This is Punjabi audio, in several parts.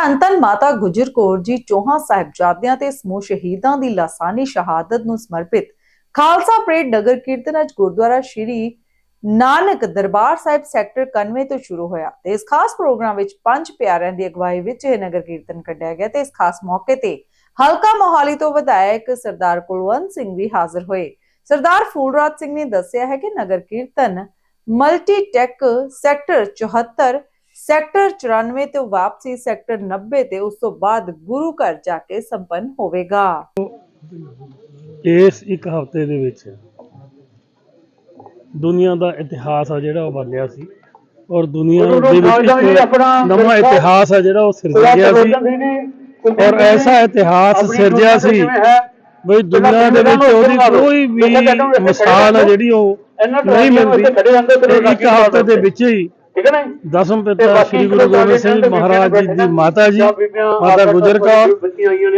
ਧੰਨ ਧੰਨ ਮਾਤਾ ਗੁਜਰ ਕੌਰ ਜੀ, ਚੌਹਾਂ ਸਾਹਿਬਜ਼ਾਦਿਆਂ ਤੇ ਸਮੂਹ ਸ਼ਹੀਦਾਂ ਦੀ ਲਾਸਾਨੀ ਸ਼ਹਾਦਤ ਨੂੰ ਸਮਰਪਿਤ ਖਾਲਸਾ ਪਰੇਡ ਨਗਰ ਕੀਰਤਨ ਅੱਜ ਗੁਰਦੁਆਰਾ ਸ਼੍ਰੀ ਨਾਨਕ ਦਰਬਾਰ ਸਾਹਿਬ ਸੈਕਟਰ 91 ਤੋਂ ਸ਼ੁਰੂ ਹੋਇਆ ਤੇ ਇਸ ਖਾਸ ਪ੍ਰੋਗਰਾਮ ਵਿੱਚ ਪੰਜ ਪਿਆਰਿਆਂ ਦੀ ਅਗਵਾਈ ਵਿੱਚ ਇਹ ਨਗਰ ਕੀਰਤਨ ਕੱਢਿਆ ਗਿਆ ਤੇ ਇਸ ਖਾਸ ਮੌਕੇ ਤੇ ਹਲਕਾ ਮੋਹਾਲੀ ਤੋਂ ਵਿਧਾਇਕ ਸਰਦਾਰ ਕੁਲਵੰਤ ਸਿੰਘ ਵੀ ਹਾਜ਼ਰ ਹੋਏ। ਸਰਦਾਰ ਫੂਲਰਾਜ ਸਿੰਘ ਨੇ ਦੱਸਿਆ ਹੈ ਕਿ ਨਗਰ ਕੀਰਤਨ ਮਲਟੀ ਟੈਕ ਸੈਕਟਰ 74 ਸੈਕਟਰ 94 ਤੋਂ ਵਾਪਸੀ ਸੈਕਟਰ 90 ਤੇ ਉਸ ਤੋਂ ਬਾਅਦ ਗੁਰੂ ਘਰ ਜਾ ਕੇ ਸੰਪੰਨ ਹੋਵੇਗਾ। ਇਸ ਇੱਕ ਹਫ਼ਤੇ ਦੇ ਵਿੱਚ ਦੁਨੀਆ ਦਾ ਇਤਿਹਾਸ ਆ ਜਿਹੜਾ ਉਹ ਬਦਲਿਆ ਸੀ ਔਰ ਦੁਨੀਆ ਦੇ ਵਿੱਚ ਨਵਾਂ ਇਤਿਹਾਸ ਆ ਜਿਹੜਾ ਉਹ ਸਿਰਜਿਆ ਗਿਆ ਸੀ। ਔਰ ਐਸਾ ਇਤਿਹਾਸ ਸਿਰਜਿਆ ਸੀ ਬਈ ਦੁਨੀਆ ਦੇ ਵਿੱਚ ਉਹਦੀ ਕੋਈ ਵੀ ਮਿਸਾਲ ਆ ਜਿਹੜੀ ਉਹ ਨਹੀਂ ਮਿਲਦੀ। ਤੇ ਇੱਕ ਹਫ਼ਤੇ ਦੇ ਵਿੱਚ ਹੀ ਠੀਕ ਹੈ ਨਾ? ਦਸਮ ਪਿਤਾ ਸ੍ਰੀ ਗੁਰੂ ਗੋਬਿੰਦ ਸਿੰਘ ਮਹਾਰਾਜ ਜੀ ਦੀ ਮਾਤਾ ਜੀ ਮਾਤਾ ਗੁਜਰ ਕੌਰ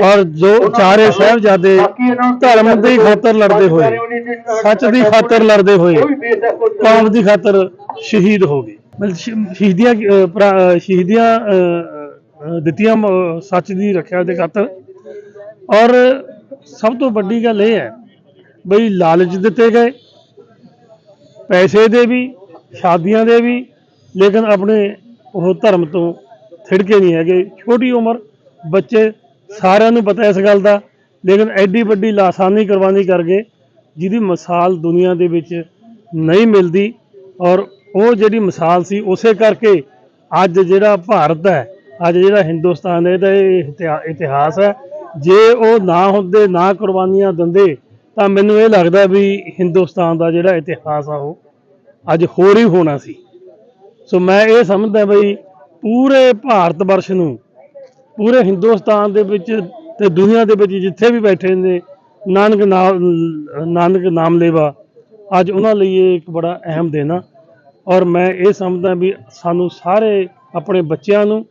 ਔਰ ਜੋ ਚਾਰੇ ਸਾਹਿਬਜ਼ਾਦੇ ਧਰਮ ਦੀ ਖਾਤਰ ਲੜਦੇ ਹੋਏ। ਸੱਚ ਦੀ ਖਾਤਰ ਲੜਦੇ ਹੋਏ। ਕੌਮ ਦੀ ਖਾਤਰ ਸ਼ਹੀਦ ਹੋ ਗਏ। ਸ਼ਹੀਦੀਆਂ ਸ਼ਹੀਦੀਆਂ ਦਿੱਤੀਆਂ ਸੱਚ ਦੀ ਰੱਖਿਆ ਦੇ ਖਾਤਰ। ਔਰ ਸਭ ਤੋਂ ਵੱਡੀ ਗੱਲ ਇਹ ਹੈ ਬਈ ਲਾਲਚ ਦਿੱਤੇ ਗਏ। ਪੈਸੇ ਦੇ ਵੀ ਸ਼ਾਦੀਆਂ ਦੇ ਵੀ ਲੇਕਿਨ ਆਪਣੇ ਉਹ ਧਰਮ ਤੋਂ ਥਿੜਕੇ ਨਹੀਂ ਹੈਗੇ। ਛੋਟੀ ਉਮਰ ਬੱਚੇ ਸਾਰਿਆਂ ਨੂੰ ਪਤਾ ਇਸ ਗੱਲ ਦਾ, ਲੇਕਿਨ ਐਡੀ ਵੱਡੀ ਲਾਸਾਨੀ ਕੁਰਬਾਨੀ ਕਰ ਗਏ ਜਿਹਦੀ ਮਿਸਾਲ ਦੁਨੀਆ ਦੇ ਵਿੱਚ ਨਹੀਂ ਮਿਲਦੀ ਔਰ ਉਹ ਜਿਹੜੀ ਮਿਸਾਲ ਸੀ ਉਸੇ ਕਰਕੇ ਅੱਜ ਜਿਹੜਾ ਭਾਰਤ ਹੈ, ਅੱਜ ਜਿਹੜਾ ਹਿੰਦੁਸਤਾਨ ਹੈ, ਇਹਦਾ ਇਹ ਇਤਿਹਾ- ਇਤਿਹਾਸ ਹੈ। ਜੇ ਉਹ ਨਾ ਹੁੰਦੇ, ਨਾ ਕੁਰਬਾਨੀਆਂ ਦਿੰਦੇ, ਤਾਂ ਮੈਨੂੰ ਇਹ ਲੱਗਦਾ ਵੀ ਹਿੰਦੁਸਤਾਨ ਦਾ ਜਿਹੜਾ ਇਤਿਹਾਸ ਆ ਉਹ ਅੱਜ ਹੋਰ ਹੀ ਹੋਣਾ ਸੀ। ਸੋ ਮੈਂ ਇਹ ਸਮਝਦਾ ਬਈ ਪੂਰੇ ਭਾਰਤ ਵਰਸ਼ ਨੂੰ, ਪੂਰੇ ਹਿੰਦੁਸਤਾਨ ਦੇ ਵਿੱਚ ਤੇ ਦੁਨੀਆ ਦੇ ਵਿੱਚ ਜਿੱਥੇ ਵੀ ਬੈਠੇ ਨੇ, ਨਾਨਕ ਨਾਮ ਨਾਨਕ ਨਾਮ ਲੇਵਾ ਅੱਜ ਉਹਨਾਂ ਲਈ ਇਹ ਇੱਕ ਬੜਾ ਅਹਿਮ ਦਿਨ ਆ। ਔਰ ਮੈਂ ਇਹ ਸਮਝਦਾ ਵੀ ਸਾਨੂੰ ਸਾਰੇ ਆਪਣੇ ਬੱਚਿਆਂ ਨੂੰ,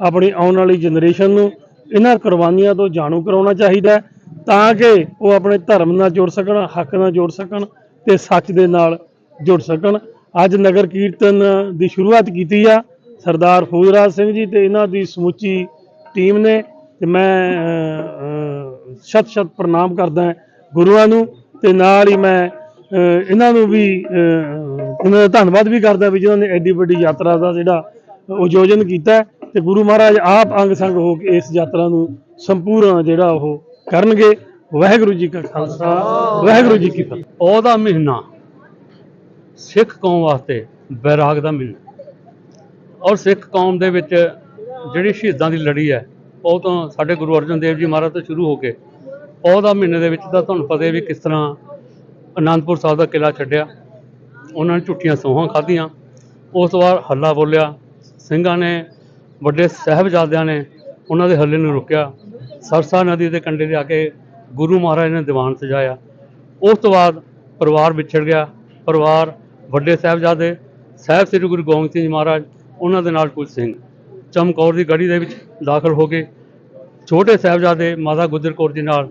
ਆਪਣੀ ਆਉਣ ਵਾਲੀ ਜਨਰੇਸ਼ਨ ਨੂੰ, ਇਹਨਾਂ ਕੁਰਬਾਨੀਆਂ ਤੋਂ ਜਾਣੂ ਕਰਾਉਣਾ ਚਾਹੀਦਾ ਤਾਂ ਕਿ ਉਹ ਆਪਣੇ ਧਰਮ ਨਾਲ ਜੁੜ ਸਕਣ, ਹੱਕ ਨਾਲ ਜੁੜ ਸਕਣ ਤੇ ਸੱਚ ਦੇ ਨਾਲ ਜੁੜ ਸਕਣ। ਅੱਜ ਨਗਰ ਕੀਰਤਨ ਦੀ ਸ਼ੁਰੂਆਤ ਕੀਤੀ ਆ ਸਰਦਾਰ ਫੂਲਰਾਜ ਸਿੰਘ ਜੀ ਤੇ ਇਹਨਾਂ ਦੀ ਸਮੁੱਚੀ ਟੀਮ ਨੇ ਤੇ ਮੈਂ ਸ਼ਤ ਸ਼ਤ ਪ੍ਰਣਾਮ ਕਰਦਾ ਗੁਰੂਆਂ ਨੂੰ ਤੇ ਨਾਲ ਹੀ ਮੈਂ ਇਹਨਾਂ ਨੂੰ ਵੀ ਅ, ਇਹਨਾਂ ਦਾ ਧੰਨਵਾਦ ਵੀ ਕਰਦਾ ਵੀ ਜਿਨ੍ਹਾਂ ਨੇ ਐਡੀ ਵੱਡੀ ਯਾਤਰਾ ਦਾ ਜਿਹੜਾ ਆਯੋਜਨ ਕੀਤਾ ਹੈ ਤੇ ਗੁਰੂ ਮਹਾਰਾਜ ਆਪ ਅੰਗ ਸੰਗ ਹੋ ਕੇ ਇਸ ਯਾਤਰਾ ਨੂੰ ਸੰਪੂਰਨ ਜਿਹੜਾ ਉਹ ਕਰਨਗੇ। ਵਾਹਿਗੁਰੂ ਜੀ ਕਾ ਖਾਲਸਾ ਵਾਹਿਗੁਰੂ ਜੀ ਕੀ ਫਤਿਹ। ਉਹਦਾ ਮਹੀਨਾ ਸਿੱਖ ਕੌਮ ਵਾਸਤੇ ਬੈਰਾਗ ਦਾ ਮਹੀਨਾ। ਔਰ ਸਿੱਖ ਕੌਮ ਦੇ ਵਿੱਚ ਜਿਹੜੀ ਸ਼ਹੀਦਾਂ ਦੀ ਲੜੀ ਹੈ, ਉਹ ਤਾਂ ਸਾਡੇ ਗੁਰੂ ਅਰਜਨ ਦੇਵ ਜੀ ਮਹਾਰਾਜ ਤੋਂ ਸ਼ੁਰੂ ਹੋ ਕੇ ਉਹਦਾ ਮਹੀਨੇ ਦੇ ਵਿੱਚ ਤਾਂ ਤੁਹਾਨੂੰ ਪਤਾ ਹੈ ਵੀ ਕਿਸ ਤਰ੍ਹਾਂ ਅਨੰਦਪੁਰ ਸਾਹਿਬ ਦਾ ਕਿਲਾ ਛੱਡਿਆ। ਉਹਨਾਂ ਨੇ ਝੁੱਠੀਆਂ ਸੋਹਾਂ ਖਾਧੀਆਂ। ਉਸ ਤੋਂ ਬਾਅਦ ਹੱਲਾ ਬੋਲਿਆ। ਸਿੰਘਾਂ ਨੇ, ਵੱਡੇ ਸਾਹਿਬਜ਼ਾਦਿਆਂ ਨੇ ਉਹਨਾਂ ਦੇ ਹੱਲੇ ਨੂੰ ਰੁਕਿਆ। ਸਰਸਾ ਨਦੀ ਦੇ ਕੰਢੇ ਤੇ ਆ ਕੇ ਗੁਰੂ ਮਹਾਰਾਜ ਨੇ ਦੀਵਾਨ ਸਜਾਇਆ। ਉਸ ਤੋਂ ਬਾਅਦ ਪਰਿਵਾਰ ਵਿਛੜ ਗਿਆ। ਪਰਿਵਾਰ ਵੱਡੇ ਸਾਹਿਬਜ਼ਾਦੇ ਸਾਹਿਬ ਸ੍ਰੀ ਗੁਰੂ ਗੋਬਿੰਦ ਸਿੰਘ ਜੀ ਮਹਾਰਾਜ, ਉਹਨਾਂ ਦੇ ਨਾਲ ਕੁਝ ਸਿੰਘ। ਚਮਕੌਰ ਦੀ ਗੜੀ ਦੇ ਵਿੱਚ ਦਾਖਲ ਹੋ ਕੇ ਛੋਟੇ ਸਾਹਿਬਜ਼ਾਦੇ ਮਾਤਾ ਗੁਜਰ ਕੌਰ ਜੀ ਨਾਲ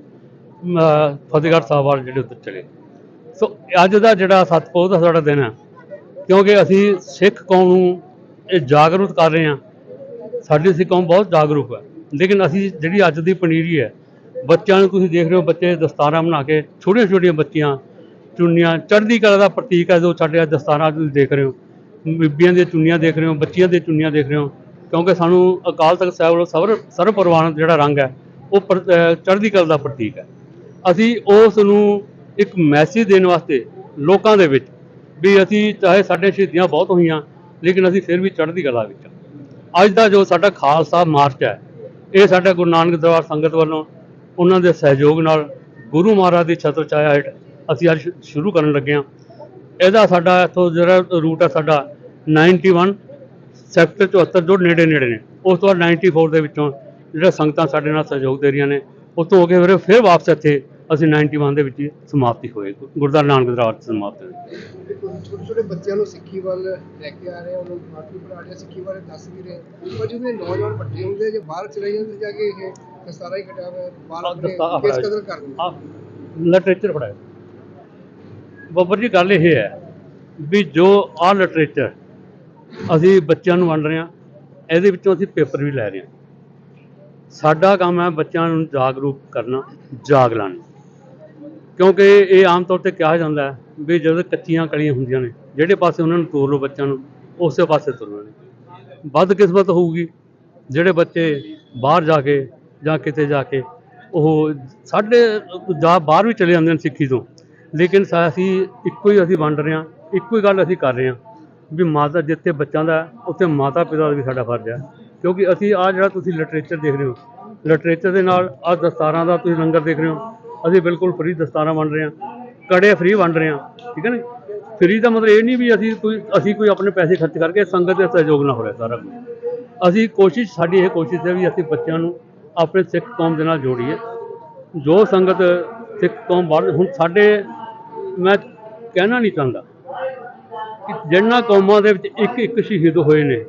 ਫਤਿਹਗੜ੍ਹ ਸਾਹਿਬ ਵੱਲ ਜਿਹੜੇ ਉੱਧਰ ਚਲੇ। ਸੋ, ਅੱਜ ਦਾ ਜਿਹੜਾ ਸਤਪੋਹ ਦਾ ਸਾਡਾ ਦਿਨ ਹੈ ਕਿਉਂਕਿ ਅਸੀਂ ਸਿੱਖ ਕੌਮ ਨੂੰ ਇਹ ਜਾਗਰੂਕ ਕਰ ਰਹੇ ਹਾਂ। ਸਾਡੀ ਸਿੱਖ ਕੌਮ ਬਹੁਤ ਜਾਗਰੂਕ ਹੈ। ਲੇਕਿਨ ਅਸੀਂ ਜਿਹੜੀ ਅੱਜ ਦੀ ਪਨੀਰੀ ਹੈ, ਬੱਚਿਆਂ ਨੂੰ ਤੁਸੀਂ ਦੇਖ ਰਹੇ ਹੋ, ਬੱਚੇ ਦਸਤਾਰਾਂ ਬਣਾ ਕੇ ਛੋਟੀਆਂ ਛੋਟੀਆਂ ਬੱਚੀਆਂ ਚੁੰਨੀਆਂ, ਚੜ੍ਹਦੀ ਕਲਾ ਦਾ ਪ੍ਰਤੀਕ ਹੈ ਜੋ ਸਾਡੇ ਦਸਤਾਰਾਂ ਤੁਸੀਂ ਦੇਖ ਰਹੇ ਹੋ। ਬੀਬੀਆਂ ਦੀਆਂ ਚੁੰਨੀਆਂ ਦੇਖ ਰਹੇ ਹੋ, ਬੱਚੀਆਂ ਦੀਆਂ ਚੁੰਨੀਆਂ ਦੇਖ ਰਹੇ ਹੋ, ਕਿਉਂਕਿ ਸਾਨੂੰ ਅਕਾਲ ਤਖਤ ਸਾਹਿਬ ਵੱਲੋਂ ਸਰਵ ਸਰਵ ਪ੍ਰਵਾਨ ਜਿਹੜਾ ਰੰਗ ਹੈ, ਉਹ ਪਰ- ਚੜ੍ਹਦੀ ਕਲਾ ਦਾ ਪ੍ਰਤੀਕ ਹੈ। ਅਸੀਂ ਉਸ ਨੂੰ ਇੱਕ ਮੈਸੇਜ ਦੇਣ ਵਾਸਤੇ ਲੋਕਾਂ ਦੇ ਵਿੱਚ ਵੀ ਅਸੀਂ ਚਾਹੇ ਸਾਡੇ ਸ਼ਹੀਦੀਆਂ ਬਹੁਤ ਹੋਈਆਂ, ਲੇਕਿਨ ਅਸੀਂ ਫਿਰ ਵੀ ਚੜ੍ਹਦੀ ਕਲਾ ਵਿੱਚ ਅੱਜ ਦਾ ਜੋ ਸਾਡਾ ਖਾਲਸਾ ਮਾਰਚ ਹੈ, ਇਹ ਸਾਡਾ ਗੁਰੂ ਨਾਨਕ ਦਰਬਾਰ ਸੰਗਤ ਵੱਲੋਂ ਉਹਨਾਂ ਦੇ ਸਹਿਯੋਗ ਨਾਲ ਗੁਰੂ ਮਹਾਰਾਜ ਦੀ ਛਤਰ ਛਾਇਆ ਹੇਠ ਅਸੀਂ ਅੱਜ ਸ਼ੁਰੂ ਕਰਨ ਲੱਗੇ ਹਾਂ। ਇਹਦਾ ਸਾਡਾ ਇੱਥੋਂ ਜਿਹੜਾ ਰੂਟ ਹੈ ਸਾਡਾ 91 ਸੈਕਟਰ 74 ਜੋ ਨੇੜੇ ਨੇੜੇ ਨੇ। ਉਸ ਤੋਂ ਬਾਅਦ 94 ਦੇ ਵਿੱਚੋਂ ਜਿਹੜਾ ਸੰਗਤਾਂ ਸਾਡੇ ਨਾਲ ਸਹਿਯੋਗ ਦੇ ਰਹੀਆਂ ਨੇ ਉਸ ਤੋਂ ਹੋ ਕੇ ਫਿਰ ਫਿਰ ਵਾਪਸ ਇੱਥੇ ਅਸੀਂ 91 ਦੇ ਵਿੱਚ ਸਮਾਪਤੀ ਹੋਏ। ਗੁਰਦੁਆਰਾ ਨਾਨਕ ਦਰਬਾਰ ਸਮਾਪਤ ਹੋਏ। ਛੋਟੇ ਛੋਟੇ ਬੱਚਿਆਂ ਨੂੰ ਸਿੱਖੀ ਵੱਲ ਲੈ ਕੇ ਆ ਰਹੇ ਉਹਨਾਂ ਨੂੰ ਪਾਠ ਵੀ ਪੜ੍ਹਾ ਰਹੇ ਸਿੱਖੀ ਬਾਰੇ ਦੱਸ ਵੀ ਰਹੇ। ਪਰ ਜਿਹੜੇ ਨੌਜਵਾਨ ਵੱਡੇ ਹੁੰਦੇ ਜੇ ਬਾਹਰ ਚਲੇ ਜਾਂਦੇ ਜਾ ਕੇ ਇਹ ਦਸਤਾਰਾ ਹੀ ਹੋਇਆ ਬਾਹਰ ਕਿਸ। ਕਦਰ ਕਰ ਦਿੰਦੇ ਆ। ਲਿਟਰੇਚਰ ਪੜਾਇਆ ਬੱਬਰ ਜੀ, ਗੱਲ ਇਹ ਹੈ ਵੀ ਜੋ ਆ ਲਿਟਰੇਚਰ ਅਸੀਂ ਬੱਚਿਆਂ ਨੂੰ ਵੰਡ ਰਹੇ ਹਾਂ, ਇਹਦੇ ਵਿੱਚੋਂ ਅਸੀਂ ਪੇਪਰ ਵੀ ਲੈ ਰਹੇ ਹਾਂ। ਸਾਡਾ ਕੰਮ ਹੈ ਬੱਚਿਆਂ ਨੂੰ ਜਾਗਰੂਕ ਕਰਨਾ, ਜਾਗ ਲਾਣੀ ਕਿਉਂਕਿ ਇਹ ਆਮ ਤੌਰ ਤੇ ਕਿਹਾ ਜਾਂਦਾ ਹੈ ਵੀ ਜਦੋਂ ਕੱਚੀਆਂ ਕਲੀਆਂ ਹੁੰਦੀਆਂ ਨੇ, ਜਿਹੜੇ ਪਾਸੇ ਉਹਨਾਂ ਨੂੰ ਤੋਰ ਲਓ ਬੱਚਿਆਂ ਨੂੰ, ਉਸੇ ਪਾਸੇ ਤੁਰਨਾ ਨੇ। ਵੱਧ ਕਿਸਮਤ ਹੋਊਗੀ, ਜਿਹੜੇ ਬੱਚੇ ਬਾਹਰ ਜਾ ਕੇ ਜਾਂ ਕਿਤੇ ਜਾ ਕੇ ਉਹ ਸਾਡੇ ਜਾ ਬਾਹਰ ਵੀ ਚਲੇ ਜਾਂਦੇ ਨੇ ਸਿੱਖੀ ਤੋਂ ਲੇਕਿਨ ਸਾ- ਅਸੀਂ ਇੱਕੋ ਹੀ ਅਸੀਂ ਵੰਡ ਰਹੇ ਹਾਂ, ਇੱਕੋ ਹੀ ਗੱਲ ਅਸੀਂ ਕਰ ਰਹੇ ਹਾਂ ਵੀ ਮਾਤਾ ਜਿੱਥੇ ਬੱਚਿਆਂ ਦਾ ਉੱਥੇ ਮਾਤਾ ਪਿਤਾ ਦਾ ਵੀ ਸਾਡਾ ਫਰਜ਼ ਹੈ। ਕਿਉਂਕਿ ਅਸੀਂ ਆ ਜਿਹੜਾ ਤੁਸੀਂ ਲਿਟਰੇਚਰ ਦੇਖ ਰਹੇ ਹੋ ਲਿਟਰੇਚਰ ਦੇ ਨਾਲ ਆ ਦਸਤਾਰਾਂ ਦਾ ਤੁਸੀਂ ਲੰਗਰ ਦੇਖ ਰਹੇ ਹੋ, ਅਸੀਂ ਬਿਲਕੁਲ ਫ੍ਰੀ ਦਸਤਾਰਾਂ ਵੰਡ ਰਹੇ ਹਾਂ, ਕੜੇ ਫ੍ਰੀ ਵੰਡ ਰਹੇ ਹਾਂ, ਠੀਕ ਹੈ ਨਾ? ਫ੍ਰੀ ਦਾ ਮਤਲਬ ਇਹ ਨਹੀਂ ਵੀ ਅਸੀਂ ਕੋਈ ਅਸੀਂ ਕੋਈ ਆਪਣੇ ਪੈਸੇ ਖਰਚ ਕਰਕੇ ਸੰਗਤ ਦੇ ਸਹਿਯੋਗ ਨਾਲ ਹੋ ਰਿਹਾ ਸਾਰਾ ਕੁਝ ਅਸੀਂ ਕੋਸ਼ਿਸ਼, ਸਾਡੀ ਇਹ ਕੋਸ਼ਿਸ਼ ਹੈ ਵੀ ਅਸੀਂ ਬੱਚਿਆਂ ਨੂੰ ਆਪਣੇ ਸਿੱਖ ਕੌਮ ਦੇ ਨਾਲ ਜੋੜੀਏ। ਜੋ ਸੰਗਤ ਸਿੱਖ ਕੌਮ ਬਾਹਰ, ਹੁਣ ਸਾਡੇ ਮੈਂ ਕਹਿਣਾ ਨਹੀਂ ਚਾਹੁੰਦਾ ਕਿ ਜਿਹਨਾਂ ਕੌਮਾਂ ਦੇ ਵਿੱਚ ਇੱਕ ਇੱਕ ਸ਼ਹੀਦ ਹੋਏ ਨੇ,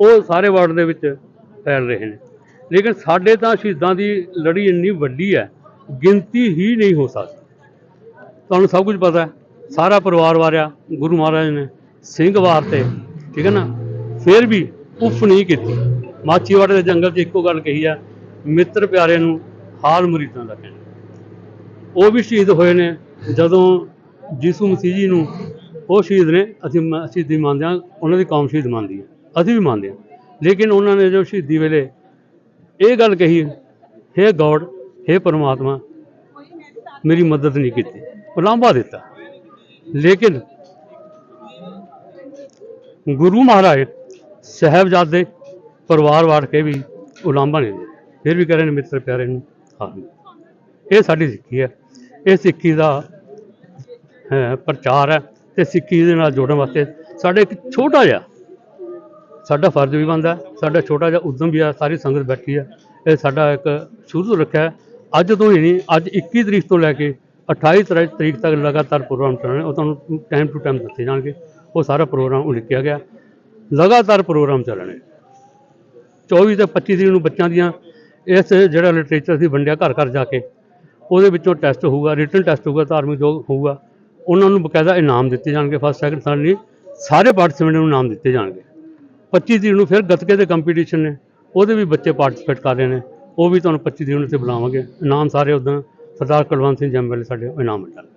ਉਹ ਸਾਰੇ ਵਰਲਡ ਦੇ ਵਿੱਚ ਫੈਲ ਰਹੇ ਨੇ। ਲੇਕਿਨ ਸਾਡੇ ਤਾਂ ਸ਼ਹੀਦਾਂ ਦੀ ਲੜੀ ਇੰਨੀ ਵੱਡੀ ਹੈ, ਗਿਣਤੀ ਹੀ ਨਹੀਂ ਹੋ ਸਕਦੀ। ਤੁਹਾਨੂੰ ਸਭ ਕੁਝ ਪਤਾ ਹੈ, ਸਾਰਾ ਪਰਿਵਾਰ ਵਾਰਿਆ, ਗੁਰੂ ਮਹਾਰਾਜ ਨੇ ਸਿੰਘ ਵਾਰਤੇ ਠੀਕ ਹੈ ਨਾ? ਫਿਰ ਵੀ ਉਫ ਨਹੀਂ ਕੀਤੀ। ਮਾਛੀਵਾੜੇ ਦੇ ਜੰਗਲ 'ਚ ਇੱਕੋ ਗੱਲ ਕਹੀ ਆ ਮਿੱਤਰ ਪਿਆਰੇ ਨੂੰ ਹਾਲ ਮੁਰੀਦਾਂ ਦਾ ਕਹਿਣਾ। ਉਹ ਵੀ ਸ਼ਹੀਦ ਹੋਏ ਨੇ ਜਦੋਂ ਯਿਸੂ ਮਸੀਹ ਜੀ ਨੂੰ ਉਹ ਸ਼ਹੀਦ ਨੇ, ਅਸੀਂ ਸ਼ਹੀਦੀ ਮੰਨਦੇ ਹਾਂ, ਉਹਨਾਂ ਦੀ ਕੌਮ ਸ਼ਹੀਦ ਮੰਨਦੀ ਹੈ। ਅਸੀਂ ਵੀ ਮੰਨਦੇ ਹਾਂ। ਲੇਕਿਨ ਉਹਨਾਂ ਨੇ ਜੋ ਸ਼ਹੀਦੀ ਵੇਲੇ ਇਹ ਗੱਲ ਕਹੀ, ਹੇ ਗੋਡ, ਹੇ ਪਰਮਾਤਮਾ, ਮੇਰੀ ਮਦਦ ਨਹੀਂ ਕੀਤੀ। ਉਲਾਂਭਾ ਦਿੱਤਾ। ਲੇਕਿਨ ਗੁਰੂ ਮਹਾਰਾਜ ਸਾਹਿਬਜ਼ਾਦੇ, ਪਰਿਵਾਰ ਵਾੜ ਕੇ ਵੀ ਉਲਾਂਭਾ ਨਹੀਂ ਦਿੱਤਾ। ਫਿਰ ਵੀ ਕਰੇ ਨੇ, ਮਿੱਤਰ ਪਿਆਰੇ ਨੂੰ ਹਾਂ ਇਹ ਸਾਡੀ ਸਿੱਖੀ ਹੈ। ਇਹ ਸਿੱਖੀ ਦਾ ਪ੍ਰਚਾਰ ਹੈ ਤੇ ਸਿੱਖੀ ਦੇ ਨਾਲ ਜੋੜਨ ਵਾਸਤੇ ਸਾਡੇ ਇੱਕ ਛੋਟਾ ਜਿਹਾ, ਸਾਡਾ ਫਰਜ਼ ਵੀ ਬਣਦਾ ਸਾਡਾ ਛੋਟਾ ਜਿਹਾ ਉਦਮ ਵੀ ਆ, ਸਾਰੀ ਸੰਗਤ ਬੈਠੀ ਹੈ, ਇਹ ਸਾਡਾ ਇੱਕ ਸ਼ੁਰੂ ਤੋਂ ਰੱਖਿਆ ਅੱਜ ਤੋਂ ਹੀ ਨਹੀਂ, ਅੱਜ 21 ਤਰੀਕ ਤੋਂ ਲੈ ਕੇ 28 ਤਰੀ- ਤਰੀਕ ਤੱਕ ਲਗਾਤਾਰ ਪ੍ਰੋਗਰਾਮ ਚੱਲਣੇ ਉਹ ਤੁਹਾਨੂੰ ਟਾਈਮ ਟੂ ਟਾਈਮ ਦੱਸੇ ਜਾਣਗੇ, ਉਹ ਸਾਰਾ ਪ੍ਰੋਗਰਾਮ ਉਲੀਕਿਆ ਗਿਆ। ਲਗਾਤਾਰ ਪ੍ਰੋਗਰਾਮ ਚੱਲਣੇ 24 ਤੇ 25 ਤਰੀਕ ਨੂੰ ਬੱਚਿਆਂ ਦੀਆਂ, ਇਸ ਜਿਹੜਾ ਲਿਟਰੇਚਰ ਸੀ, ਵੰਡਿਆ ਘਰ ਘਰ ਜਾ ਕੇ ਉਹਦੇ ਵਿੱਚੋਂ ਟੈਸਟ ਹੋਊਗਾ ਰਿਟਨ ਟੈਸਟ ਹੋਊਗਾ, ਧਾਰਮਿਕ ਯੋਗ ਹੋਊਗਾ, ਉਹਨਾਂ ਨੂੰ ਬਕਾਇਦਾ ਇਨਾਮ ਦਿੱਤੇ ਜਾਣਗੇ ਫਸਟ ਸੈਕਿੰਡ ਥਰਡ ਨਹੀਂ, ਸਾਰੇ ਪਾਰਟਿਸਪੈਂਟ ਨੂੰ ਇਨਾਮ ਦਿੱਤੇ ਜਾਣਗੇ। 25 ਤਰੀਕ ਨੂੰ ਫਿਰ ਗੱਤਕੇ ਦੇ ਕੰਪੀਟੀਸ਼ਨ ਨੇ, ਉਹਦੇ ਵੀ ਬੱਚੇ ਪਾਰਟਿਸਿਪੇਟ ਕਰ ਰਹੇ ਨੇ, ਉਹ ਵੀ ਤੁਹਾਨੂੰ 25 ਤਰੀਕ ਨੂੰ ਇੱਥੇ ਬੁਲਾਵਾਂਗੇ। ਇਨਾਮ ਸਾਰੇ ਉਦੋਂ ਸਰਦਾਰ ਕੁਲਵੰਤ ਸਿੰਘ ਜੰਮ ਵਾਲੇ ਸਾਡੇ ਇਨਾਮ ਮਿਲਣਗੇ